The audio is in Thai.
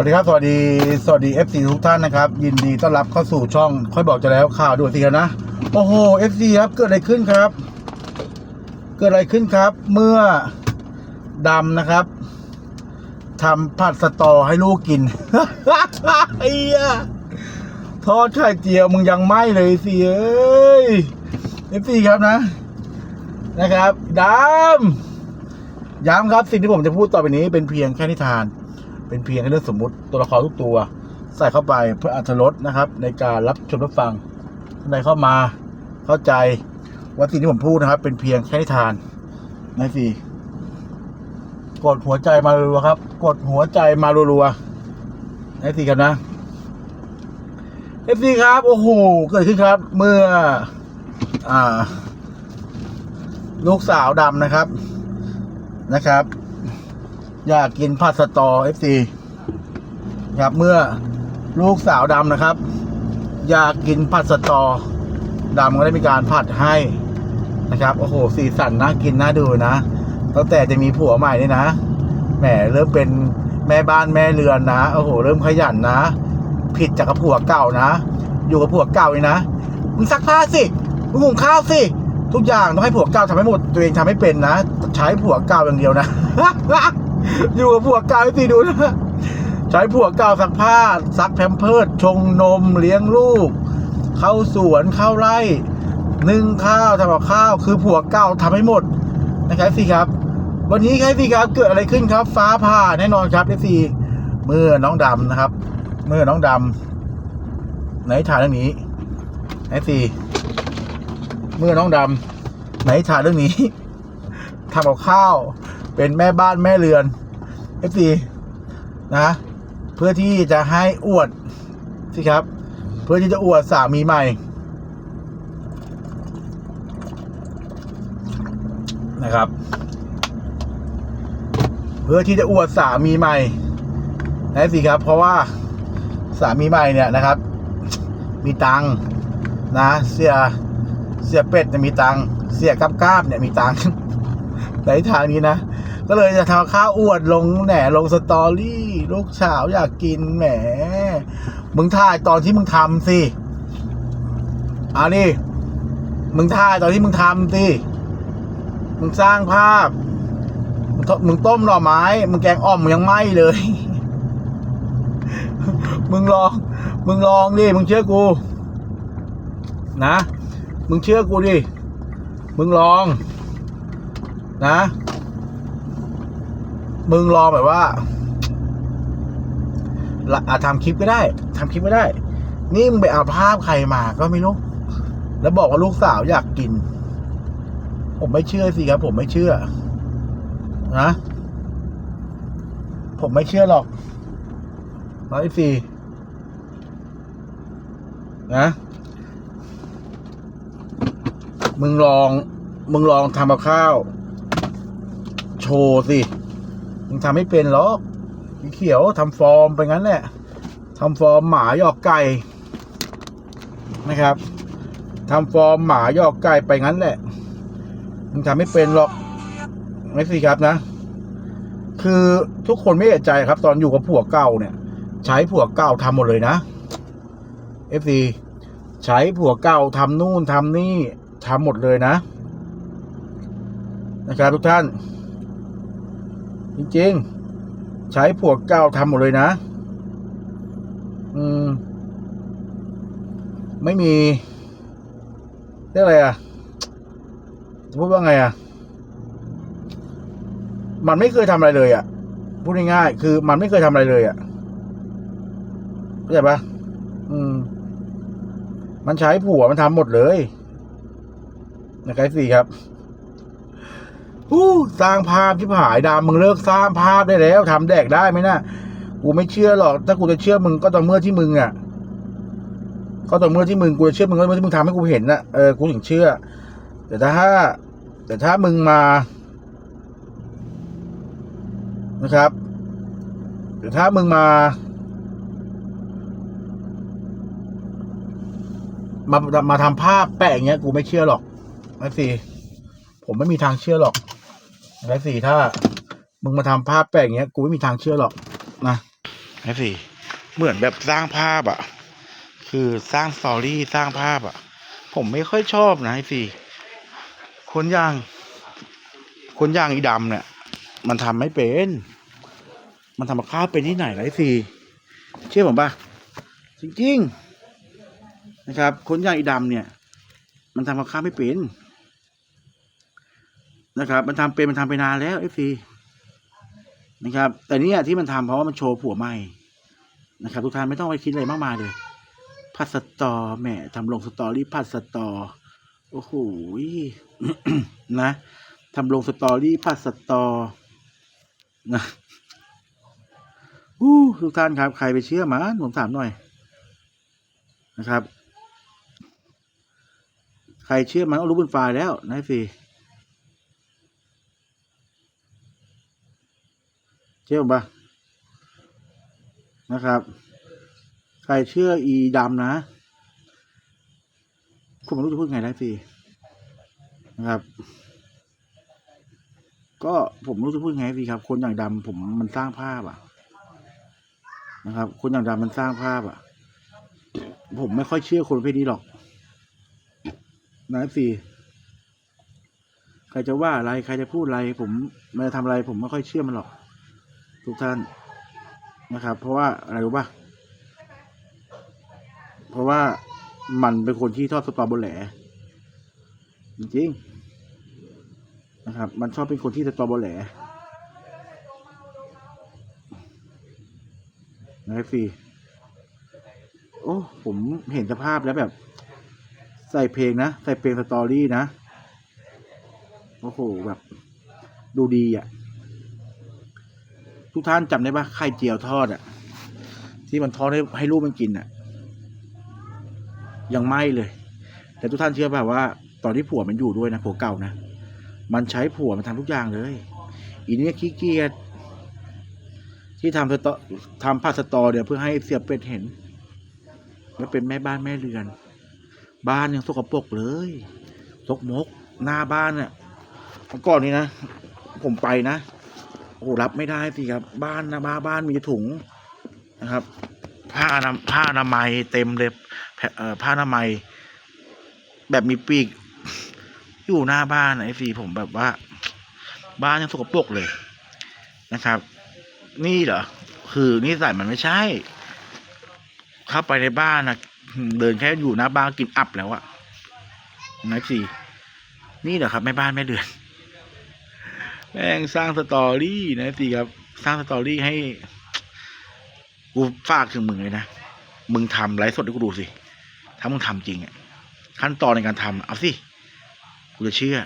วัสดีครับ สวัสดี สวัสดี FC ทุกท่านนะครับ ยินดีต้อนรับเข้าสู่ช่อง ค่อยบอกจะแล้วข่าวด่วนสิกันนะ โอ้โห FC ครับ เกิดอะไรขึ้นครับ เกิดอะไรขึ้นครับ เมื่อดำนะครับทำผัดสตอให้ลูกกินไอ้ยทอดไข่เจียวมึงยังไหมเลยสิเอ้ย FC ครับนะ นะครับดำย้ำครับสิ่งที่ผมจะพูดต่อไปนี้เป็นเพียงแค่นิทาน เป็นเพียงแค่เรื่องสมมุติตัวละครทุกตัว ใส่เข้าไปเพื่ออรรถรสนะครับ ในการรับชมรับฟังท่านใดเข้ามาเข้าใจว่าสิ่งที่ผมพูดนะครับ เป็นเพียงแค่นิทานนะสิกดหัวใจมารัวๆครับ กดหัวใจมารัวๆนะสิครับนะเอฟซีครับโอ้โหเกิดขึ้นครับ เมื่อ อ่า ลูกสาวดำนะครับนะครับ อยากกินผัดสตอเอฟซีครับเมื่อลูกสาวดำนะครับ อยากกินผัดสตอดำก็ได้มีการผัดให้นะครับโอ้โหสีสันน่ากินน่าดูนะตั้งแต่จะมีผัวใหม่นี่นะแหมเริ่มเป็นแม่บ้านแม่เรือนนะโอ้โห เริ่มขยันนะ ผิดจากกับผัวเก่านะ อยู่กับผัวเก่านี่นะมึงซักผ้าสิมึงหุงข้าวสิทุกอย่างต้องให้ผัวเก่าทำให้หมดตัวเองทำไม่เป็นนะ ใช้ผัวเก่าอย่างเดียวนะ อยู่กับผัวเก่าให้ตีดูนะใช้ผัวเก่าซักผ้าซักแพมเพิร์ดชงนมเลี้ยงลูก เข้าสวนเข้าไร่นึ่งข้าวทำกับข้าวคือผัวเก่าทำให้หมดนะครับสิครับ วันนี้ครับสิครับเกิดอะไรขึ้นครับ ฟ้าผ่าแน่นอนครับเอฟซีเมื่อน้องดำนะครับ เมื่อน้องดำไหนถ่ายเรื่องนี้เอฟซีเมื่อน้องดำไหนถ่ายเรื่องนี้ทำกับข้าว เป็นแม่บ้านแม่เรือนเอฟซีนะ เพื่อที่จะให้อวดสิครับ เพื่อที่จะอวดสามีใหม่นะครับ เพื่อที่จะอวดสามีใหม่นะสิครับ เพราะว่าสามีใหม่เนี่ยนะครับ มีตังนะเสียเสียเป็ดเนี่ยมีตังเสียกับกาบเนี่ยมีตังในทางนี้นะ ก็เลยจะทำข้าวอวดลงแหนลงสตอรี่ ลูกสาวอยากกินแหม มึงถ่ายตอนที่มึงทำสิเอานี่ มึงถ่ายตอนที่มึงทำสิมึงสร้างภาพ มึงทมึงต้มหน่อไม้ มึงแกงอ่อมยังไหม้เลย มึงลอง มึงลองดิ มึงเชื่อกู นะ มึงเชื่อกูดิ มึงลอง นะ มึงลองแบบว่าอะทำคลิปก็ได้ทำคลิปก็ได้ นี่มึงไปเอาภาพใครมาก็ไม่รู้ แล้วบอกว่าลูกสาวอยากกิน ผมไม่เชื่อสิครับ ผมไม่เชื่อ นะ ผมไม่เชื่อหรอกร้อยสี่นะ มึงลอง มึงลองทำกับข้าว โชว์สิ มึงทำไม่เป็นหรอกสีเขียวทำฟอร์มไปงั้นแหละทำฟอร์มหมาหยอกไก่นะครับทำฟอร์มหมาหยอกไก่ไปงั้นแหละมึงทำไม่เป็นหรอกไม่สิครับนะ คือทุกคนไม่เอะใจครับ ตอนอยู่กับผัวเก่าเนี่ย ใช้ผัวเก่าทำหมดเลยนะเอฟซีใช้ผัวเก่าทำนู่นทำนี่ทำหมดเลยนะ นะครับทุกท่าน จริงๆ ใช้ผัวเก่าทำหมดเลยนะ อืม ไม่มีเรียกอะไรอะจะพูดว่าไงอะ มันไม่เคยทำอะไรเลยอะ พูดง่ายๆ คือมันไม่เคยทำอะไรเลยอะเข้าใจปะอืม มันใช้ผัวมันทำหมดเลยนะครับสี่ครับ ฮู้สร้างภาพที่ผายดำมึงเลิกสร้างภาพได้แล้วทำแดกได้ไหมนะกูไม่เชื่อหรอก ถ้ากูจะเชื่อมึงก็ต่อเมื่อที่มึงอะ ก็ต่อเมื่อที่มึงกูจะเชื่อมึงก็เมื่อที่มึงทำให้กูเห็นนะเออกูถึงเชื่อ แต่ถ้า แต่ถ้ามึงมา นะครับแต่ถ้ามึงมามามาทำภาพแปะอย่างเงี้ย กูไม่เชื่อหรอกนะสิผมไม่มีทางเชื่อหรอก และสี่ถ้า มึงมาทำภาพแปลกเงี้ย กูไม่มีทางเชื่อหรอกนะนะสิเหมือนแบบสร้างภาพอะคือสร้างสตอรี่สร้างภาพอะผมไม่ค่อยชอบนะไอ้สิคนอย่างคนอย่างอีดำเนี่ย มันทำไม่เป็น มันทำกับข้าวเป็นที่ไหนไรสิเชื่อผมปะจริงๆนะครับ คนอย่างอีดำเนี่ย มันทำกับข้าวไม่เป็น นะครับ มันทำเป็นมันทำไปนานแล้วเอฟซีนะครับ แต่เนี่ยที่มันทำเพราะว่ามันโชว์ผัวใหม่นะครับ ทุกท่านไม่ต้องไปคิดอะไรมากมายเลยพัดสตอแหมทำลงสตอรี่พัดสตอโอ้โหนะทำลงสตอรี่พัดสตอนะอู้ทุกท่านครับ ใครไปเชื่อมันผมถามหน่อยนะครับ ใครเชื่อมันต้องรู้บนไฟล์แล้วนะสิ เชื่อปะนะครับ ใครเชื่ออีดำนะคุณไม่รู้จะพูดไงได้สินะครับ ก็ผมไม่รู้จะพูดไงสิครับ คนอย่างดำผมมันสร้างภาพอะ นะครับ คนอย่างดำมันสร้างภาพอะ ผมไม่ค่อยเชื่อคนประเภทนี้หรอกนะสิใครจะว่าอะไรใครจะพูดอะไร ผมมันจะทำอะไร ผมไม่ค่อยเชื่อมันหรอก ทุกท่านนะครับ เพราะว่าอะไรรู้ป่ะ เพราะว่ามันเป็นคนที่ทอดสตอเบอร์แหลจริงๆนะครับ มันชอบเป็นคนที่สตอเบอร์แหลนะสิโอ้ ผมเห็นสภาพแล้วแบบ ใส่เพลงนะ ใส่เพลงสตอรี่นะ โอ้โห แบบ ดูดีอะ่ะ ทุกท่านจำได้ปะไข่เจียวทอดอะ่ะที่มันทอดให้ให้ลูกมันกินอะ่ะยังไม่เลย แต่ทุกท่านเชื่อป่ะว่า ตอนที่ผัวมันอยู่ด้วยนะผัวเก่านะมันใช้ผัวมันทำทุกอย่างเลย อีเนี่ยขี้เกียจที่ทำสตอทำผัดสตอเดี๋ยวเพื่อให้เสียเป็ดเห็น แล้วเป็นแม่บ้านแม่เรือน บ้านยังสกปรกเลยสกมก หน้าบ้านเนี่ยเมื่อก่อนนี้นะ ผมไปนะ โอ้รับไม่ได้สิครับ บ้านนะบ้าบ้านมีถุงนะครับ ผ้าอนาผ้าอนามัยเต็มเลยผ้าอนามัย แบบมีปีก อยู่หน้าบ้านไอ้สีผมแบบว่า บ้านยังสกปรกเลยนะครับ นี่เหรอคือนิสัยมันไม่ใช่ เข้าไปในบ้านนะเดินแค่อยู่หน้าบ้านกินอับแล้วอะนะสินี่เหรอครับแม่บ้านแม่เดือน แม่งสร้างสตอรี่นะสิครับ สร้างสตอรี่ให้ กูฝากถึงมึงเลยนะ มึงทำไลฟ์สดให้กูดูสิ ถ้ามึงทำจริงอะ ขั้นตอนในการทำเอาสิ กูจะเชื่อ